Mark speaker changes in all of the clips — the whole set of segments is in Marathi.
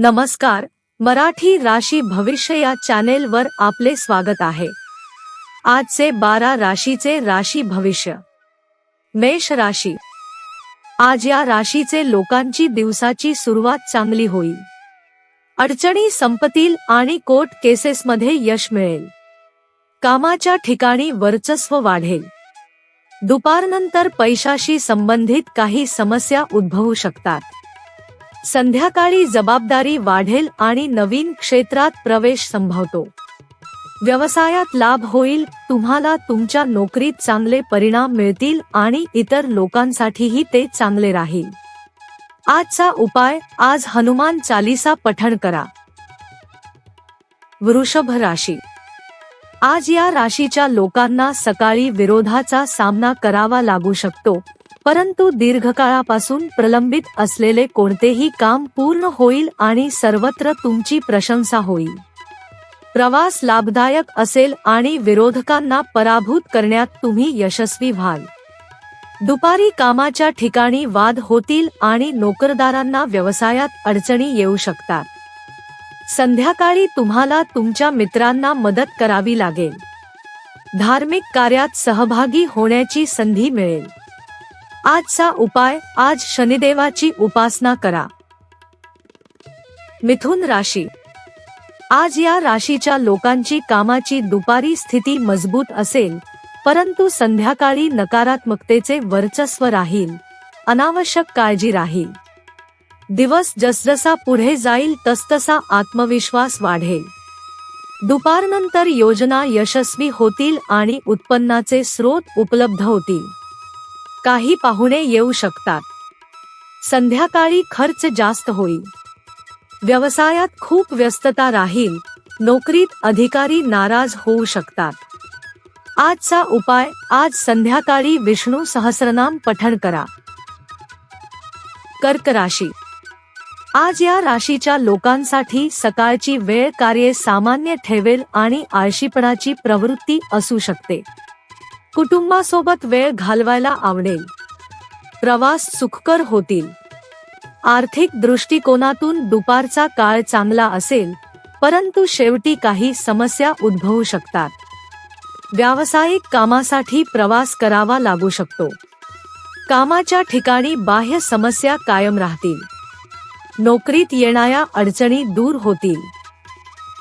Speaker 1: नमस्कार मराठी राशी भविष्य या चॅनेलवर आपले स्वागत आहे. आजचे बारा राशीचे राशी भविष्य. मेष राशी. आज या राशीचे लोकांची दिवसाची सुरुवात चांगली होईल. अडचणी संपतील आणि कोर्ट केसेसमध्ये यश मिळेल. कामाच्या ठिकाणी वर्चस्व वाढेल. दुपारनंतर पैशाशी संबंधित काही समस्या उद्भवू शकतात. संध्याकाळी जबाबदारी वाढेल आणि नवीन क्षेत्रात प्रवेश संभवतो. व्यवसायात लाभ होईल तुम्हाला तुमच्या नोकरीत चांगले परिणाम मिळतील आणि इतर लोकांसाठीही ते चांगले राहील. आजचा उपाय आज हनुमान चालीसा पठण करा. वृषभ राशी. आज या राशीच्या लोकांना सकाळी विरोधाचा सामना करावा लागू शकतो परंतु दीर्घकाळापासून प्रलंबित असलेले कोणतेही काम पूर्ण होईल आणि सर्वत्र तुमची प्रशंसा होईल. प्रवास लाभदायक असेल आणि विरोधकांना पराभूत करण्यात तुम्ही यशस्वी व्हाल. दुपारी कामाच्या ठिकाणी वाद होतील आणि नोकरदारांना व्यवसायात अडचणी येऊ शकतात. संध्याकाळी तुम्हाला तुमच्या मित्रांना मदत करावी लागेल. धार्मिक कार्यात सहभागी होण्याची संधी मिळेल. आजचा उपाय आज शनिदेवाची उपासना करा. मिथुन राशी. आज या राशीच्या लोकांची कामाची दुपारी स्थिती मजबूत असेल परंतु संध्याकाळी नकारात्मकतेचे वर्चस्व राहील. अनावश्यक काळजी राहील. दिवस जसजसा पुढे जाईल तसतसा आत्मविश्वास वाढेल. दुपारनंतर योजना यशस्वी होतील आणि उत्पन्नाचे स्रोत उपलब्ध होतील. काही पाहुणे येऊ शकतात. संध्याकाळी खर्च जास्त होईल. व्यवसायात खूप व्यस्तता राहील. नोकरीत अधिकारी नाराज होऊ शकतात. आजचा उपाय आज संध्याकाळी विष्णू सहस्रनाम पठण करा. कर्क राशी. आज या राशीच्या लोकांसाठी सकाळची वेळ कार्ये सामान्य ठेवेल आणि आळशीपणाची प्रवृत्ती असू शकते. कुटुंबासोबत वेळ घालवायला आवडेल. प्रवास सुखकर होतील. आर्थिक दृष्टिकोनातून दुपारचा काळ चांगला असेल परंतु शेवटी काही समस्या उद्भवू शकतात. व्यावसायिक कामासाठी प्रवास करावा लागू शकतो. कामाच्या ठिकाणी बाह्य समस्या कायम राहतील. नोकरीत येणाऱ्या अडचणी दूर होतील.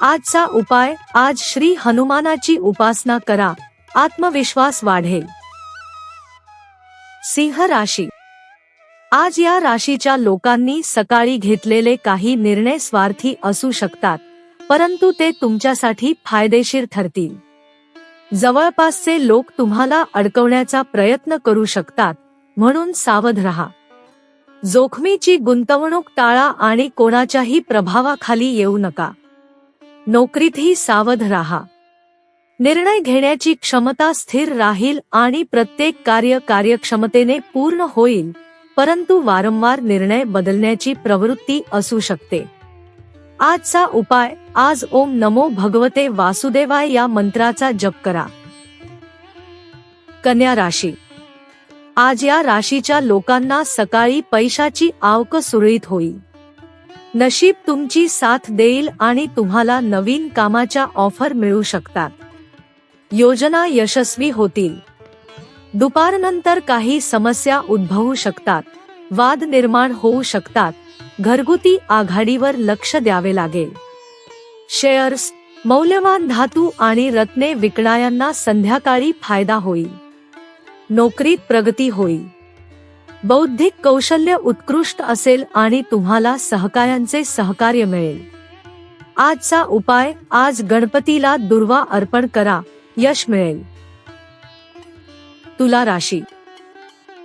Speaker 1: आजचा उपाय आज श्री हनुमानाची उपासना करा. आत्मविश्वास वाढेल. सिंह राशी. आज या राशीच्या लोकांनी सकाळी घेतलेले काही निर्णय स्वार्थी असू शकतात परंतु ते तुमच्यासाठी फायदेशीर ठरतील. जवळपासचे लोक तुम्हाला अडकवण्याचा प्रयत्न करू शकतात म्हणून सावध रहा. जोखमीची गुंतवणूक टाळा आणि कोणाच्याही प्रभावाखाली येऊ नका. नोकरीतही सावध राहा. निर्णय घेण्याची क्षमता स्थिर राहील आणि प्रत्येक कार्य कार्यक्षमतेने पूर्ण होईल परंतु वारंवार निर्णय बदलण्याची प्रवृत्ती असू शकते. आजचा उपाय आज ओम नमो भगवते वासुदेवाय या मंत्राचा जप करा. कन्या राशी. आज या राशीच्या लोकांना सकाळी पैशाची आवक सुरळीत होईल. नशीब तुमची साथ देईल आणि तुम्हाला नवीन कामाच्या ऑफर मिळू शकतात. योजना यशस्वी होतील. दुपारनंतर काही समस्या उद्भवू शकतात. वाद निर्माण होऊ शकतात. घरगुती आघाडीवर लक्ष द्यावे लागेल. शेअर्स मौल्यवान धातू आणि रत्ने विकणाऱ्यांना संध्याकाळी फायदा होईल. नोकरीत प्रगती होईल. बौद्धिक कौशल्य उत्कृष्ट असेल आणि तुम्हाला सहकार्यांचे सहकार्य मिळेल. आजचा उपाय आज गणपतीला दुर्वा अर्पण करा. यश मिळेल. तुला राशी.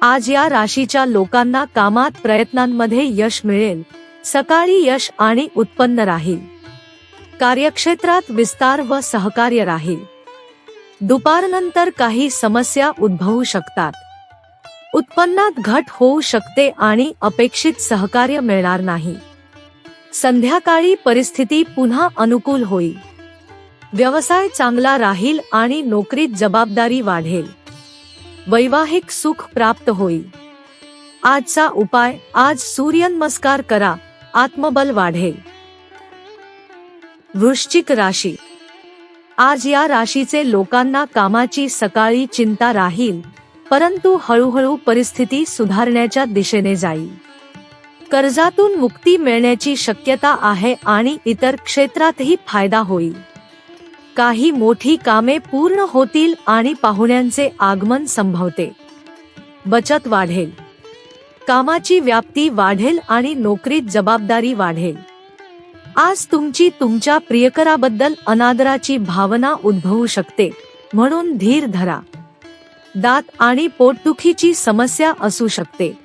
Speaker 1: आज या राशीच्या लोकांना कामात प्रयत्नांमध्ये यश मिळेल. सकाळी यश आणि उत्पन्न राहील. कार्यक्षेत्रात विस्तार व सहकार्य राहील. दुपारनंतर काही समस्या उद्भवू शकतात. उत्पन्नात घट होऊ शकते आणि अपेक्षित सहकार्य मिळणार नाही. संध्याकाळी परिस्थिती पुन्हा अनुकूल होईल. व्यवसाय चांगला राहील आणि नोकरीत जबाबदारी वाढेल. वैवाहिक सुख प्राप्त होईल. आजचा उपाय आज सूर्यनमस्कार करा आत्मबल वाढेल. वृश्चिक राशी. आज या राशीचे लोकांना कामाची सकाळी चिंता राहील परंतु हळूहळू परिस्थिती सुधारण्याच्या दिशेने जाईल. कर्जातून मुक्ती मिळण्याची शक्यता आहे आणि इतर क्षेत्रातही फायदा होईल. काही मोठी कामे पूर्ण होतील आणि पाहुण्यांचे आगमन संभवते. बचत वाढेल. कामाची व्याप्ती वाढेल आणि नोकरीत जबाबदारी वाढेल. आज तुमची तुमच्या प्रियकराबद्दल अनादराची भावना उद्भवू शकते म्हणून धीर धरा. दात आणि पोटदुखीची समस्या असू शकते.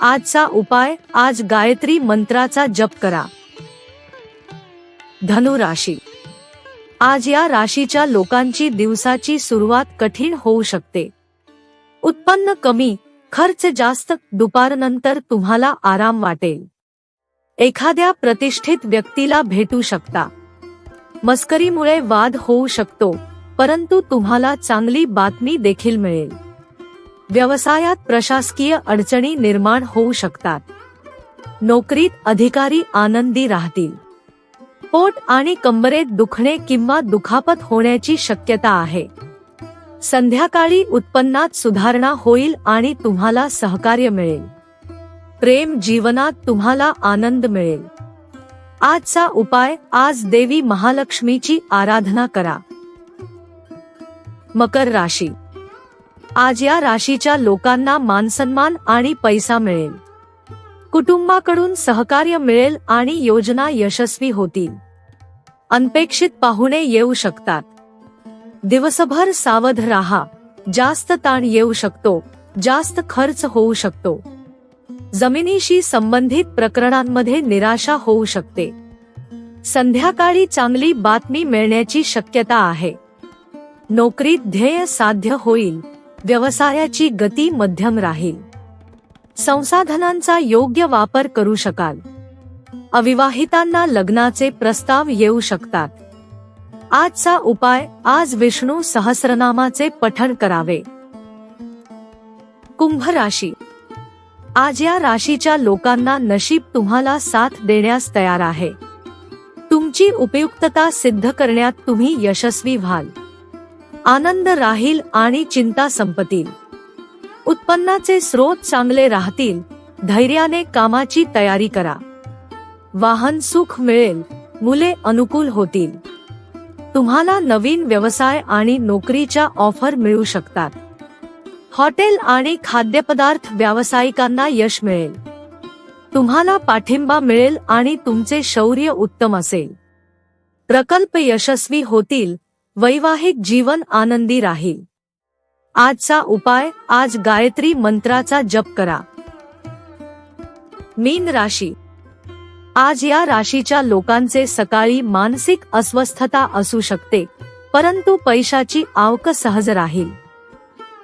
Speaker 1: आजचा उपाय आज गायत्री मंत्राचा जप करा. धनुराशी आज या राशीच्या लोकांची दिवसाची सुरुवात कठीण होऊ शकते. उत्पन्न कमी खर्च जास्त दुपारनंतर तुम्हाला आराम वाटेल. एखाद्या प्रतिष्ठित व्यक्तीला भेटू शकता. मस्करीमुळे वाद होऊ शकतो परंतु तुम्हाला चांगली बातमी देखील मिळेल. व्यवसायात प्रशासकीय अडचणी निर्माण होऊ शकतात. नोकरीत अधिकारी आनंदी राहतील. पोट आणि कंबरेत दुखणे किंवा दुखापत होण्याची शक्यता आहे. संध्याकाळी उत्पन्नात सुधारणा होईल आणि तुम्हाला सहकार्य मिळेल. प्रेम जीवनात तुम्हाला आनंद मिळेल. आजचा उपाय आज देवी महालक्ष्मीची आराधना करा. मकर राशी. आज या राशीच्या लोकांना मानसन्मान आणि पैसा मिळेल. कुटुंबाकडून सहकार्य मिळेल आणि योजना यशस्वी होतील. अनपेक्षित पाहुणे येऊ शकतात. दिवसभर सावध राहा. जास्त ताण येऊ शकतो. जास्त खर्च होऊ शकतो. जमिनीशी संबंधित प्रकरणांमध्ये निराशा होऊ शकते. संध्याकाळी चांगली बातमी मिळण्याची शक्यता आहे. नोकरीत ध्येय साध्य होईल. व्यवसायाची गती मध्यम राहील. संसाधनांचा योग्य वापर करू शकाल. अविवाहितांना लग्नाचे प्रस्ताव येऊ शकतात. आजचा उपाय आज विष्णू सहस्रनामाचे पठण करावे. कुंभ राशी. आज या राशीच्या लोकांना नशीब तुम्हाला साथ देण्यास तयार आहे. तुमची उपयुक्तता सिद्ध करण्यात तुम्ही यशस्वी व्हाल. आनंद राहील आणि चिंता संपतील. उत्पन्नाचे स्रोत चांगले राहतील धैर्याने कामाची तयारी करा. वाहन सुख मिळेल मुले अनुकूल होतील. तुम्हाला नवीन व्यवसाय आणि नोकरीच्या ऑफर मिळू शकतात. हॉटेल आणि खाद्यपदार्थ व्यावसायिकांना यश मिळेल. तुम्हाला पाठिंबा मिळेल आणि तुमचे शौर्य उत्तम असेल. प्रकल्प यशस्वी होतील वैवाहिक जीवन आनंदी राहील. आजचा उपाय आज गायत्री मंत्राचा जप करा. मीन राशी. आज या राशीच्या लोकांचे सकाळी मानसिक अस्वस्थता असू शकते परंतु पैशाची आवक सहज राहील.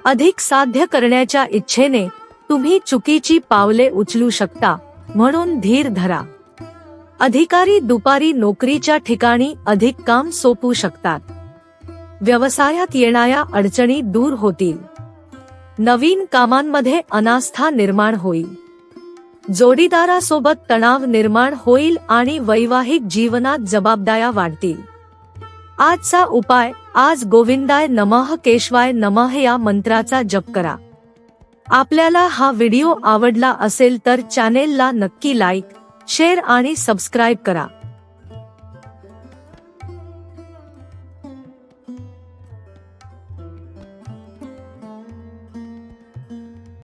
Speaker 1: अधिक साध्य करण्याच्या इच्छेने तुम्ही चुकीची पावले उचलू शकता म्हणून धीर धरा. अधिकारी दुपारी नोकरीच्या ठिकाणी अधिक काम सोपू शकतात. व्यवसायात येणाऱ्या अडचणी दूर होतील. नवीन कामांमध्ये अनास्था निर्माण होईल. जोडीदारासोबत तणाव निर्माण होईल आणि वैवाहिक जीवनात जबाबदाऱ्या वाढतील. आजचा उपाय आज गोविंदाय नमः केशवाय नमः या मंत्राचा जप करा. आपल्याला हा व्हिडिओ आवडला असेल तर चॅनेलला नक्की लाईक शेअर आणि सबस्क्राईब करा.